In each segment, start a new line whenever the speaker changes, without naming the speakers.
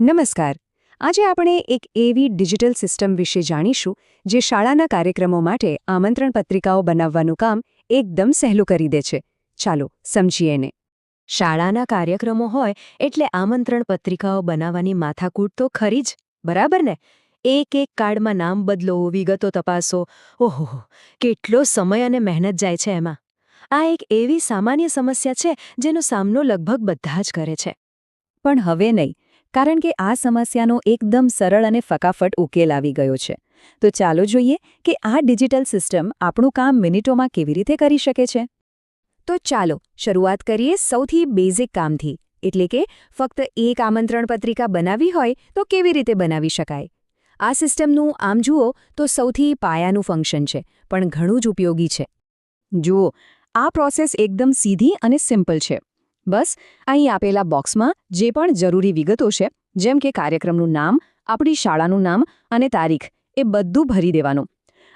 નમસ્કાર. આજે આપણે એક એવી ડિજિટલ સિસ્ટમ વિશે જાણીશું, જે શાળાના કાર્યક્રમો માટે આમંત્રણ પત્રિકાઓ બનાવવાનું કામ એકદમ સહેલું કરી દે છે. ચાલો, સમજીએ એને.
શાળાના કાર્યક્રમો હોય એટલે આમંત્રણ પત્રિકાઓ બનાવવાની માથાકૂટ તો ખરી જ, બરાબર ને? એક એક કાર્ડમાં નામ બદલો, વિગતો તપાસો. ઓહો, કેટલો સમય અને મહેનત જાય છે એમાં. આ એક એવી સામાન્ય સમસ્યા છે, જેનો સામનો લગભગ બધા જ કરે છે.
પણ હવે નહીં. કારણ કે આ સમસ્યાનો એકદમ સરળ અને ફકાફટ ઉકેલ આવી ગયો છે. તો ચાલો જોઈએ કે આ ડિજિટલ સિસ્ટમ આપણું કામ મિનિટોમાં કેવી રીતે કરી શકે છે. તો ચાલો શરૂઆત કરીએ સૌથી બેઝિક કામથી, એટલે કે ફક્ત એક આમંત્રણ પત્રિકા બનાવી હોય તો કેવી રીતે બનાવી શકાય? આ સિસ્ટમનું, આમ જુઓ, તો સૌથી પાયાનું ફંક્શન છે, પણ ઘણું જ ઉપયોગી છે. જુઓ, આ પ્રોસેસ એકદમ સીધી અને સિમ્પલ છે. બસ, અહીં આપેલા બોક્સમાં જે પણ જરૂરી વિગતો છે, જેમ કે કાર્યક્રમનું નામ, આપણી શાળાનું નામ અને તારીખ, એ બધું ભરી દેવાનું.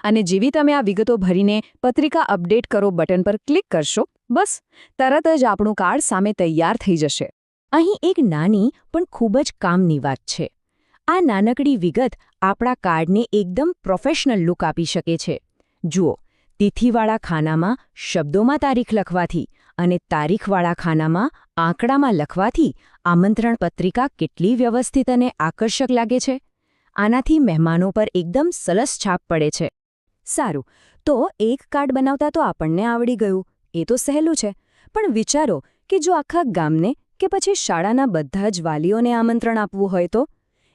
અને જેવી તમે આ વિગતો ભરીને પત્રિકા અપડેટ કરો બટન પર ક્લિક કરશો, બસ, તરત જ આપણું કાર્ડ સામે તૈયાર થઈ જશે.
અહીં એક નાની પણ ખૂબ જ કામની વાત છે. આ નાનકડી વિગત આપણા કાર્ડને એકદમ પ્રોફેશનલ લુક આપી શકે છે. જુઓ, તિથિવાળા ખાનામાં શબ્દોમાં તારીખ લખવાથી અને તારીખવાળા ખાનામાં આંકડામાં લખવાથી આમંત્રણ પત્રિકા કેટલી વ્યવસ્થિત અને આકર્ષક લાગે છે? આનાથી મહેમાનો પર એકદમ સલસ છાપ પડે છે.
સારું, તો એક કાર્ડ બનાવતા તો આપણને આવડી ગયું, એ તો સહેલું છે. પણ વિચારો કે જો આખા ગામને કે પછી શાળાના બધા જ વાલીઓને આમંત્રણ આપવું હોય તો?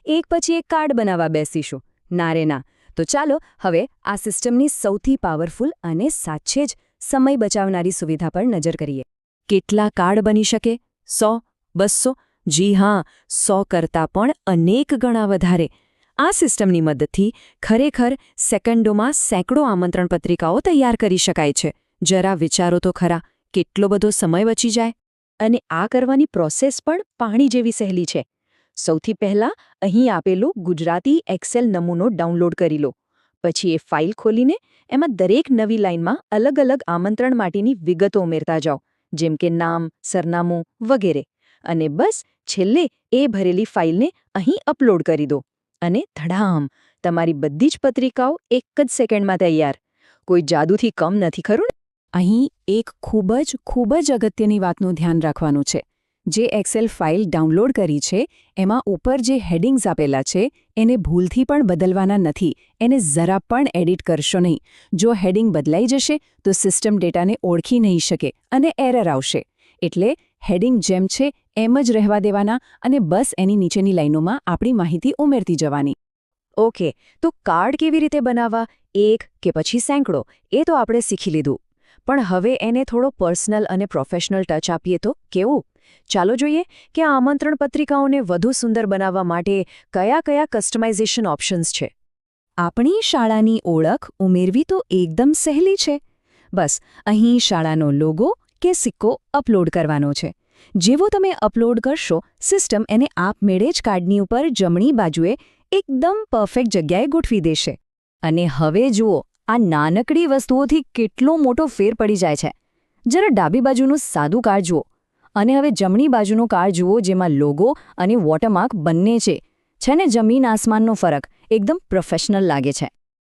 એક પછી એક કાર્ડ બનાવવા બેસીશું. ના ના. તો ચાલો, હવે આ સિસ્ટમની સૌથી પાવરફુલ અને સાચે જ સમય બચાવનારી સુવિધા પર નજર કરીએ. કેટલા કાર્ડ બની શકે? સો બસો જી હા, સો કરતાં પણ અનેક ગણા વધારે. આ સિસ્ટમની મદદથી ખરેખર સેકન્ડોમાં સેંકડો આમંત્રણ પત્રિકાઓ તૈયાર કરી શકાય છે. જરા વિચારો તો ખરા, કેટલો બધો સમય બચી જાય? અને આ કરવાની પ્રોસેસ પણ પાણી જેવી સહેલી છે. સૌથી પહેલા અહીં આપેલું ગુજરાતી એક્સેલ નમૂનો ડાઉનલોડ કરી લો. પછી એ ફાઇલ ખોલીને એમાં દરેક નવી લાઇનમાં અલગ અલગ આમંત્રણ માટેની વિગતો ઉમેરતા જાઓ, જેમ કે નામ, સરનામું વગેરે. અને બસ, છેલ્લે એ ભરેલી ફાઇલને અહીં અપલોડ કરી દો. અને ધડામ, તમારી બધી જ પત્રિકાઓ એક જ સેકન્ડમાં તૈયાર. કોઈ જાદુથી કમ નથી, ખરું અહીં એક ખૂબ જ ખૂબ જ અગત્યની વાતનું ધ્યાન રાખવાનું છે. જે એક્સેલ ફાઇલ ડાઉનલોડ કરી છે, એમાં ઉપર જે હેડિંગ્સ આપેલા છે, એને ભૂલથી પણ બદલવાના નથી, એને જરા પણ એડિટ કરશો નહીં. જો હેડિંગ બદલાઈ જશે, તો સિસ્ટમ ડેટાને ઓળખી નહીં શકે અને એરર આવશે. એટલે હેડિંગ જેમ છે, એમ જ રહેવા દેવાના અને બસ એની નીચેની લાઇનોમાં આપણી માહિતી ઉમેરતી જવાની. ઓકે, તો કાર્ડ કેવી રીતે બનાવવા? એક કે પછી સેંકડો? એ તો આપણે શીખી લીધું. પણ હવે એને થોડો પર્સનલ અને પ્રોફેશનલ ટચ આપીએ તો કેવું? ચાલો જોઈએ કે આ આમંત્રણ પત્રિકાઓને વધુ સુંદર બનાવવા માટે કયા કયા કસ્ટમાઇઝેશન ઓપ્શન્સ છે. આપણી શાળાની ઓળખ ઉમેરવી તો એકદમ સહેલી છે. બસ, અહીં શાળાનો લોગો કે સિક્કો અપલોડ કરવાનો છે. જેવો તમે અપલોડ કરશો સિસ્ટમ એને આપમેળે જ કાર્ડની ઉપર જમણી બાજુએ એકદમ પરફેક્ટ જગ્યાએ ગોઠવી દેશે. અને હવે જુઓ, આ નાનકડી વસ્તુઓથી કેટલો મોટો ફેર પડી જાય છે. જરા ડાબી બાજુનું સાદું કાર્ડ જુઓ. અને હવે જમણી બાજુનું કાર્ડ જુઓ જેમાં લોગો અને વોટરમાર્ક બંને છે. છે ને જમીન આસમાનનો ફરક? એકદમ પ્રોફેશનલ લાગે છે.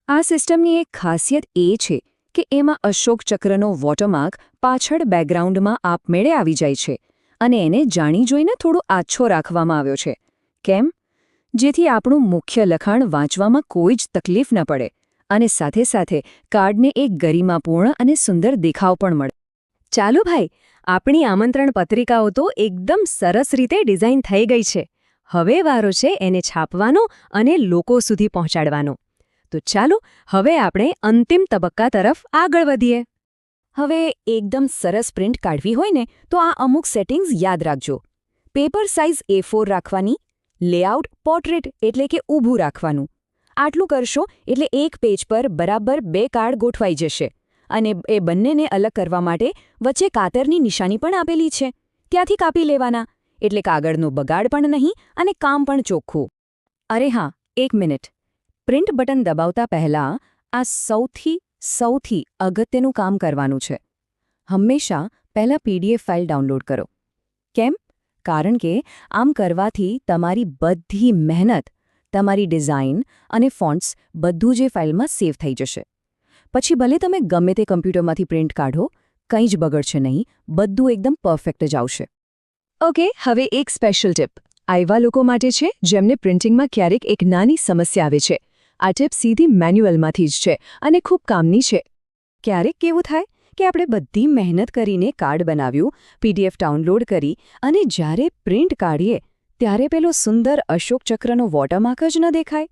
આ સિસ્ટમની એક ખાસિયત એ છે કે એમાં અશોક ચક્રનો વોટરમાર્ક પાછળ બેકગ્રાઉન્ડમાં આપમેળે આવી જાય છે અને એને જાણી જોઈને થોડો આછો રાખવામાં આવ્યો છે. કેમ? જેથી આપણું મુખ્ય લખાણ વાંચવામાં કોઈ જ તકલીફ ન પડે અને સાથે સાથે કાર્ડને એક ગરિમાપૂર્ણ અને સુંદર દેખાવ પણ મળે. ચાલો ભાઈ, આપણી આમંત્રણ પત્રિકાઓ તો એકદમ સરસ રીતે ડિઝાઇન થઈ ગઈ છે. હવે વારો છે એને છાપવાનો અને લોકો સુધી પહોંચાડવાનો. તો ચાલો, હવે આપણે અંતિમ તબક્કા તરફ આગળ વધીએ. હવે એકદમ સરસ પ્રિન્ટ કાઢવી હોય ને, તો આ અમુક સેટિંગ્સ યાદ રાખજો. પેપર સાઇઝ એ રાખવાની, લેઆઉટ પોર્ટ્રેટ એટલે કે ઊભું રાખવાનું. આટલું કરશો એટલે એક પેજ પર બરાબર બે કાર્ડ ગોઠવાઈ જશે. અને એ બંનેને અલગ કરવા માટે વચ્ચે કાતરની નિશાની પણ આપેલી છે. ત્યાંથી કાપી લેવાના. એટલે કાગળનું બગાડ પણ નહીં અને કામ પણ ચોખ્ખું. અરે હા, એક મિનિટ. પ્રિન્ટ બટન દબાવતા પહેલાં આ સૌથી સૌથી અગત્યનું કામ કરવાનું છે. હંમેશા પહેલાં પીડીએફ ફાઇલ ડાઉનલોડ કરો. કેમ? કારણ કે આમ કરવાથી તમારી બધી મહેનત, તમારી ડિઝાઇન અને ફોન્ટ્સ બધું જે ફાઇલમાં સેવ થઈ જશે. પછી ભલે તમે ગમે તે કમ્પ્યુટરમાંથી પ્રિન્ટ કાઢો, કંઈ જ બગડશે નહીં, બધું એકદમ પરફેક્ટ જ આવશે.
ઓકે, હવે એક સ્પેશિયલ ટિપ. આ એવા લોકો માટે છે, જેમને પ્રિન્ટિંગમાં ક્યારેક એક નાની સમસ્યા આવે છે. આ ટિપ સીધી મેન્યુઅલમાંથી જ છે અને ખૂબ કામની છે.
ક્યારેક કેવું થાય કે આપણે બધી મહેનત કરીને કાર્ડ બનાવ્યું પીડીએફ ડાઉનલોડ કરી અને જ્યારે પ્રિન્ટ કાઢીએ, ત્યારે પેલો સુંદર અશોક ચક્રનો વોટરમાર્ક જ ન દેખાય.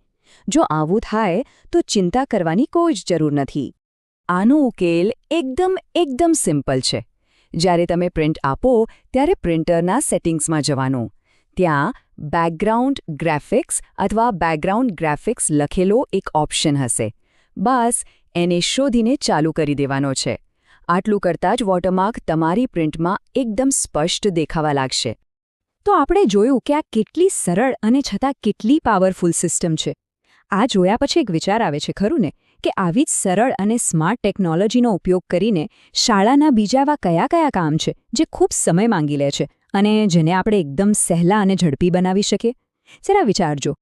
જો આવું થાય, તો ચિંતા કરવાની કોઈ જ જરૂર નથી. આનો ઉકેલ એકદમ એકદમ સિમ્પલ છે. જ્યારે તમે પ્રિન્ટ આપો, ત્યારે પ્રિન્ટરના સેટિંગ્સમાં જવાનું. ત્યાં બેકગ્રાઉન્ડ ગ્રાફિક્સ અથવા બેકગ્રાઉન્ડ ગ્રાફિક્સ લખેલો એક ઓપ્શન હશે. બસ, એને શોધીને ચાલુ કરી દેવાનો છે. આટલું કરતાં જ વોટરમાર્ક તમારી પ્રિન્ટમાં એકદમ સ્પષ્ટ દેખાવા લાગશે.
તો આપણે જોયું કે આ કેટલી સરળ અને છતાં કેટલી પાવરફુલ સિસ્ટમ છે. આ જોયા પછી એક વિચાર આવે છે, ખરું ને? કે આવી જ સરળ અને સ્માર્ટ ટેકનોલોજીનો ઉપયોગ કરીને શાળાના બીજા એવા કયા કયા કામ છે, જે ખૂબ સમય માંગી લે છે અને જેને આપણે એકદમ સહેલા અને ઝડપી બનાવી શકીએ? જરા વિચારજો.